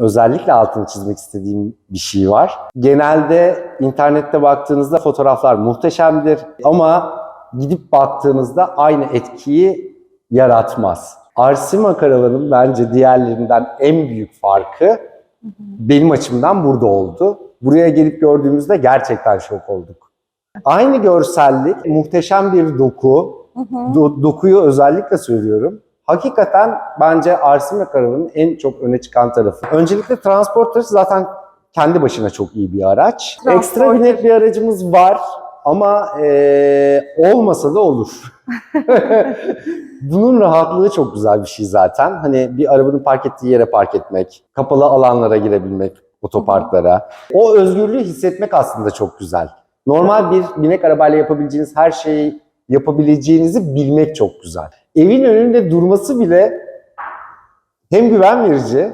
Özellikle altını çizmek istediğim bir şey var. Genelde internette baktığınızda fotoğraflar muhteşemdir ama gidip baktığınızda aynı etkiyi yaratmaz. Arsima Karavan'ın bence diğerlerinden en büyük farkı benim açımdan burada oldu. Buraya gelip gördüğümüzde gerçekten şok olduk. Aynı görsellik, muhteşem bir doku, Do- dokuyu özellikle söylüyorum. Hakikaten bence Arsime Karavan'ın en çok öne çıkan tarafı. Öncelikle Transporter zaten kendi başına çok iyi bir araç. Ekstra binek bir aracımız var ama eee, olmasa da olur. Bunun rahatlığı çok güzel bir şey zaten. Hani bir arabanın park ettiği yere park etmek, kapalı alanlara girebilmek, otoparklara. O özgürlüğü hissetmek aslında çok güzel. Normal bir binek arabayla yapabileceğiniz her şeyi yapabileceğinizi bilmek çok güzel. Evin önünde durması bile hem güven verici,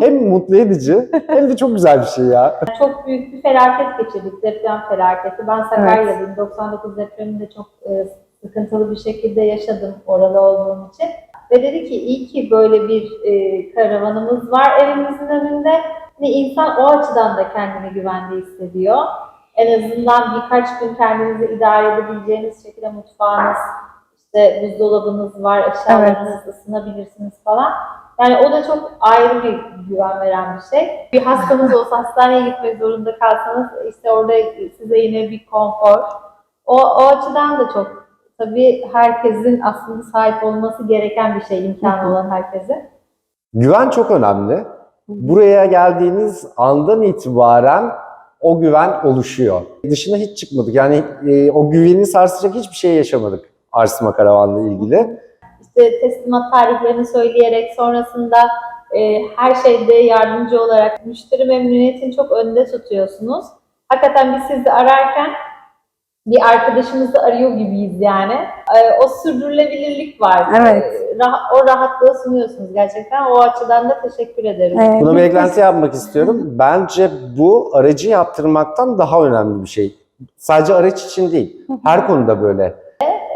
hem mutlu edici, hem de çok güzel bir şey ya. Çok büyük bir felaket geçirdik, deprem felaketi. Ben Sakarya'dayım, 99 depreminde çok e, sıkıntılı bir şekilde yaşadım oralı olduğum için. Ve dedi ki iyi ki böyle bir e, karavanımız var evimizin önünde. Ve insan o açıdan da kendini güvende hissediyor. En azından birkaç gün kendinizi idare edebileceğiniz şekilde mutfağınız, işte buzdolabınız var, eşyalarınız ısınabilirsiniz falan. Yani o da çok ayrı bir güven veren bir şey. Bir hastanız olsa hastaneye gitmek zorunda kalsanız işte orada size yine bir konfor. O, o açıdan da çok tabii herkesin aslında sahip olması gereken bir şey imkanı olan herkesin. Güven çok önemli. Buraya geldiğiniz andan itibaren o güven oluşuyor. Dışına hiç çıkmadık. Yani e, o güveni sarsacak hiçbir şey yaşamadık Arsima Karavan'la ilgili. İşte teslimat tarihlerini söyleyerek sonrasında e, her şeyde yardımcı olarak müşteri memnuniyetini çok önde tutuyorsunuz. Hakikaten biz sizi ararken bir arkadaşımızı arıyor gibiyiz yani. E, o sürdürülebilirlik var. Evet. E, rah- o rahatlığı sunuyorsunuz gerçekten. O açıdan da teşekkür ederim. Ee, Buna bir eklenti yapmak istiyorum. Bence bu aracı yaptırmaktan daha önemli bir şey. Sadece araç için değil. Her konuda böyle.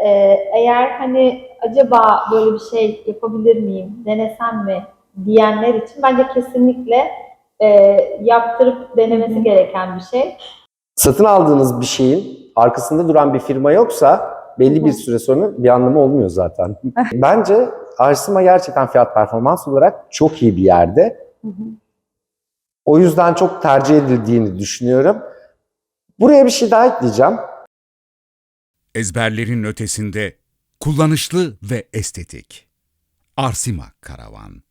E, eğer hani acaba böyle bir şey yapabilir miyim, denesem mi diyenler için bence kesinlikle e, yaptırıp denemesi gereken bir şey. Satın aldığınız bir şeyin arkasında duran bir firma yoksa belli bir süre sonra bir anlamı olmuyor zaten. Bence Arsima gerçekten fiyat performans olarak çok iyi bir yerde. O yüzden çok tercih edildiğini düşünüyorum. Buraya bir şey daha ekleyeceğim. Ezberlerin ötesinde kullanışlı ve estetik. Arsima Karavan